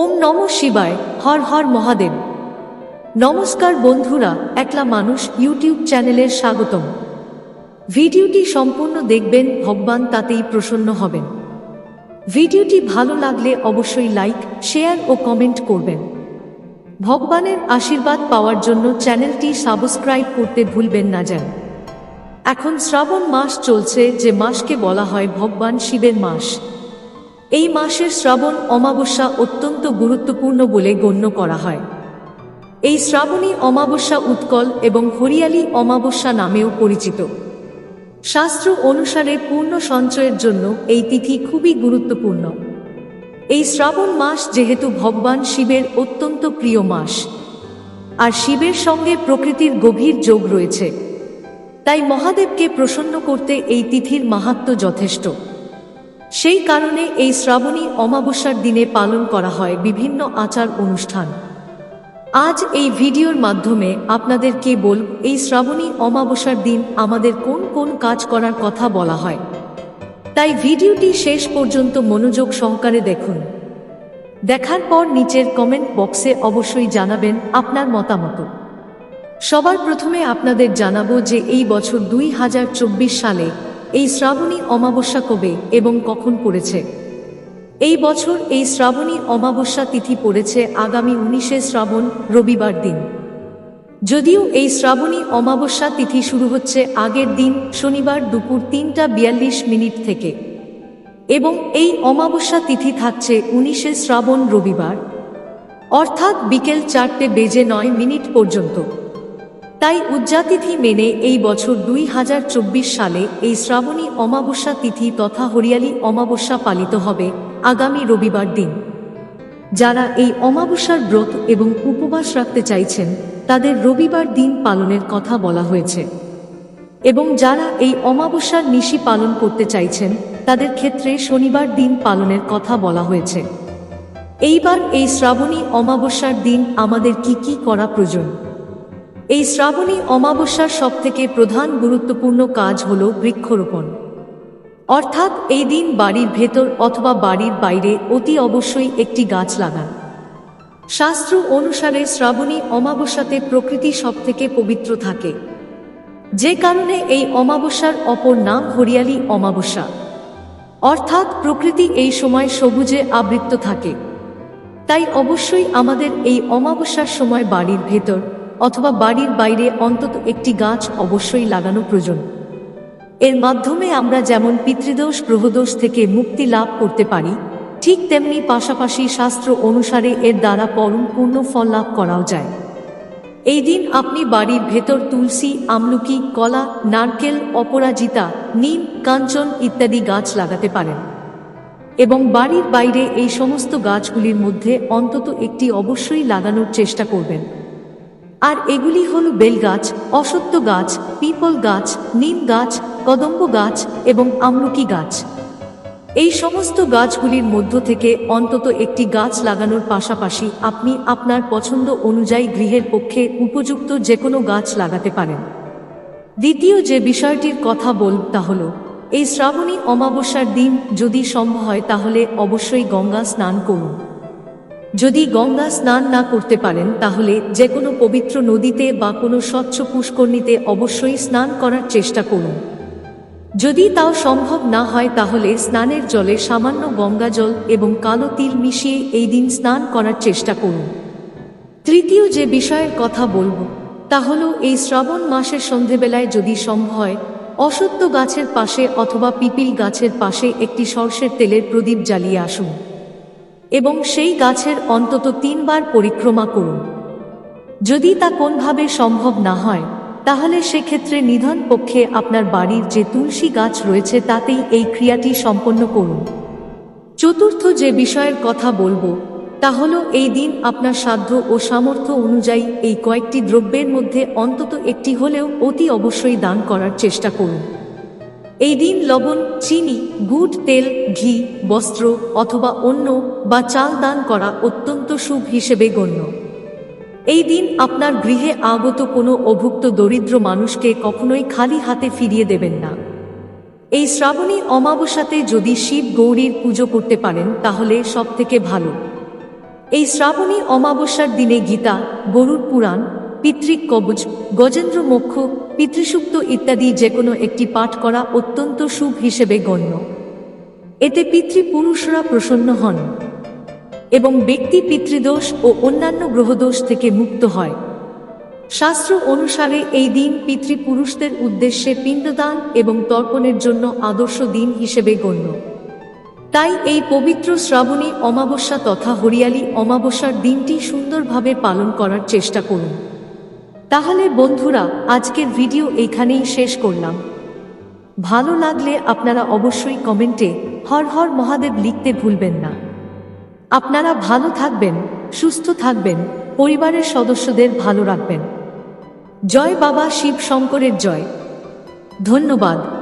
ওম নম শিবায়, হর হর মহাদেব। নমস্কার বন্ধুরা, একলা মানুষ ইউটিউব চ্যানেলের স্বাগতম। ভিডিওটি সম্পূর্ণ দেখবেন, ভগবান তাতেই প্রসন্ন হবেন। ভিডিওটি ভালো লাগলে অবশ্যই লাইক, শেয়ার ও কমেন্ট করবেন। ভগবানের আশীর্বাদ পাওয়ার জন্য চ্যানেলটি সাবস্ক্রাইব করতে ভুলবেন না যেন। এখন শ্রাবণ মাস চলছে, যে মাসকে বলা হয় ভগবান শিবের মাস। এই মাসের শ্রাবণ অমাবস্যা অত্যন্ত গুরুত্বপূর্ণ বলে গণ্য করা হয়। এই শ্রাবণী অমাবস্যা উৎকল এবং হরিয়ালি অমাবস্যা নামেও পরিচিত। শাস্ত্র অনুসারে পূর্ণ সঞ্চয়ের জন্য এই তিথি খুবই গুরুত্বপূর্ণ। এই শ্রাবণ মাস যেহেতু ভগবান শিবের অত্যন্ত প্রিয় মাস, আর শিবের সঙ্গে প্রকৃতির গভীর যোগ রয়েছে, তাই মহাদেবকে প্রসন্ন করতে এই তিথির মাহাত্ম্য যথেষ্ট। সেই কারণে এই শ্রাবণী অমাবস্যার দিনে পালন করা হয় বিভিন্ন আচার অনুষ্ঠান। আজ এই ভিডিওর মাধ্যমে আপনাদেরকে বল এই শ্রাবণী অমাবস্যার দিন আমাদের কোন কোন কাজ করার কথা বলা হয়। তাই ভিডিওটি শেষ পর্যন্ত মনোযোগ সহকারে দেখুন। দেখার পর নিচের কমেন্ট বক্সে অবশ্যই জানাবেন আপনার মতামত। সবার প্রথমে আপনাদের জানাব যে এই বছর দুই হাজার চব্বিশ সালে এই শ্রাবণী অমাবস্যা কবে এবং কখন পড়েছে? এই বছর এই শ্রাবণী অমাবস্যা তিথি পড়েছে আগামী উনিশে শ্রাবণ, রবিবার দিন। যদিও এই শ্রাবণী অমাবস্যা তিথি শুরু হচ্ছে আগের দিন, শনিবার দুপুর তিনটা বিয়াল্লিশ মিনিট থেকে। এবং এই অমাবস্যা তিথি থাকছে উনিশে শ্রাবণ, রবিবার। অর্থাৎ বিকেল চারটে বেজে নয় মিনিট পর্যন্ত। তাই উজ্জাতিথি মেনে এই বছর দুই হাজার চব্বিশ সালে এই শ্রাবণী অমাবস্যা তিথি তথা হরিয়ালি অমাবস্যা পালিত হবে আগামী রবিবার দিন। যারা এই অমাবস্যার ব্রত এবং উপবাস রাখতে চাইছেন, তাদের রবিবার দিন পালনের কথা বলা হয়েছে। এবং যারা এই অমাবস্যার নিশি পালন করতে চাইছেন, তাদের ক্ষেত্রে শনিবার দিন পালনের কথা বলা হয়েছে। এইবার এই শ্রাবণী অমাবস্যার দিন আমাদের কি কি করা প্রয়োজন? এই শ্রাবণী অমাবস্যার সবথেকে প্রধান গুরুত্বপূর্ণ কাজ হল বৃক্ষরোপণ। অর্থাৎ এই দিন বাড়ির ভেতর অথবা বাড়ির বাইরে অতি অবশ্যই একটি গাছ লাগান। শাস্ত্র অনুসারে শ্রাবণী অমাবস্যাতে প্রকৃতি সবথেকে পবিত্র থাকে। যে কারণে এই অমাবস্যার অপর নাম হরিয়ালি অমাবস্যা। অর্থাৎ প্রকৃতি এই সময় সবুজে আবৃত থাকে। তাই অবশ্যই আমাদের এই অমাবস্যার সময় বাড়ির ভেতর অথবা বাড়ির বাইরে অন্তত একটি গাছ অবশ্যই লাগানো প্রয়োজন। এর মাধ্যমে আমরা যেমন পিতৃদোষ গ্রহদোষ থেকে মুক্তি লাভ করতে পারি, ঠিক তেমনি পাশাপাশি শাস্ত্র অনুসারে এর দ্বারা পরম পূর্ণ ফল লাভ করাও যায়। এই দিন আপনি বাড়ির ভেতর তুলসী, আমলকি, কলা, নারকেল, অপরাজিতা, নিম, কাঞ্চন ইত্যাদি গাছ লাগাতে পারেন। এবং বাড়ির বাইরে এই সমস্ত গাছগুলির মধ্যে অন্তত একটি অবশ্যই লাগানোর চেষ্টা করবেন। আর এগুলি হল বেলগাছ অসত্য গাছ, পিপল গাছ, নিম গাছ, কদম্ব গাছ এবং আমলকি গাছ। এই সমস্ত গাছগুলির মধ্য থেকে অন্তত একটি গাছ লাগানোর পাশাপাশি আপনি আপনার পছন্দ অনুযায়ী গৃহের পক্ষে উপযুক্ত যে কোনো গাছ লাগাতে পারেন। দ্বিতীয় যে বিষয়টির কথা বল, তা হল, এই শ্রাবণী অমাবস্যার দিন যদি সম্ভব হয় তাহলে অবশ্যই গঙ্গা স্নান করুন। যদি গঙ্গা স্নান না করতে পারেন, তাহলে যে কোনো পবিত্র নদীতে বা কোনো স্বচ্ছ পুষ্করণীতে অবশ্যই স্নান করার চেষ্টা করুন। যদি তাও সম্ভব না হয়, তাহলে স্নানের জলে সামান্য গঙ্গা জল এবং কালো তিল মিশিয়ে এই দিন স্নান করার চেষ্টা করুন। তৃতীয় যে বিষয়ের কথা বলব, তা হল এই শ্রাবণ মাসের সন্ধেবেলায় যদি সম্ভব হয় অসত্য গাছের পাশে অথবা পিপিল গাছের পাশে একটি সর্ষের তেলের প্রদীপ জ্বালিয়ে আসুন। এবং সেই গাছের অন্তত তিনবার পরিক্রমা করুন। যদি তা কোনভাবে সম্ভব না হয়, তাহলে সেক্ষেত্রে নিধন পক্ষে আপনার বাড়ির যে তুলসী গাছ রয়েছে তাতেই এই ক্রিয়াটি সম্পন্ন করুন। চতুর্থ যে বিষয়ের কথা বলব, তা হলো এই দিন আপনার সাধ্য ও সামর্থ্য অনুযায়ী এই কয়েকটি দ্রব্যের মধ্যে অন্তত একটি হলেও অতি অবশ্যই দান করার চেষ্টা করুন। এই দিন লবণ, চিনি, গুড়, তেল, ঘি, বস্ত্র অথবা অন্য বা চাল দান করা অত্যন্ত শুভ হিসেবে গণ্য। এই দিন আপনার গৃহে আগত কোনো অভুক্ত দরিদ্র মানুষকে কখনোই খালি হাতে ফিরিয়ে দেবেন না। এই শ্রাবণী অমাবস্যাতে যদি শিব গৌরীর পুজো করতে পারেন, তাহলে সব থেকে ভালো। এই শ্রাবণী অমাবস্যার দিনে গীতা, গরুর পুরাণ পিতৃক কবচ, গজেন্দ্র মোক্ষ পিতৃসূক্ত ইত্যাদি যে কোনো একটি পাঠ করা অত্যন্ত শুভ হিসেবে গণ্য। এতে পিতৃপুরুষরা প্রসন্ন হন এবং ব্যক্তি পিতৃদোষ ও অন্যান্য গ্রহদোষ থেকে মুক্ত হয়। শাস্ত্র অনুসারে এই দিন পিতৃপুরুষদের উদ্দেশ্যে পিণ্ডদান এবং তর্পণের জন্য আদর্শ দিন হিসেবে গণ্য। তাই এই পবিত্র শ্রাবণী অমাবস্যা তথা হরিয়ালি অমাবস্যার দিনটি সুন্দরভাবে পালন করার চেষ্টা করুন। তাহলে বন্ধুরা, আজকের ভিডিও এখানেই শেষ করলাম। ভালো লাগলে আপনারা অবশ্যই কমেন্টে হর হর মহাদেব লিখতে ভুলবেন না। আপনারা ভালো থাকবেন, সুস্থ থাকবেন, পরিবারের সদস্যদের ভালো রাখবেন। জয় বাবা শিব শঙ্করের জয়। ধন্যবাদ।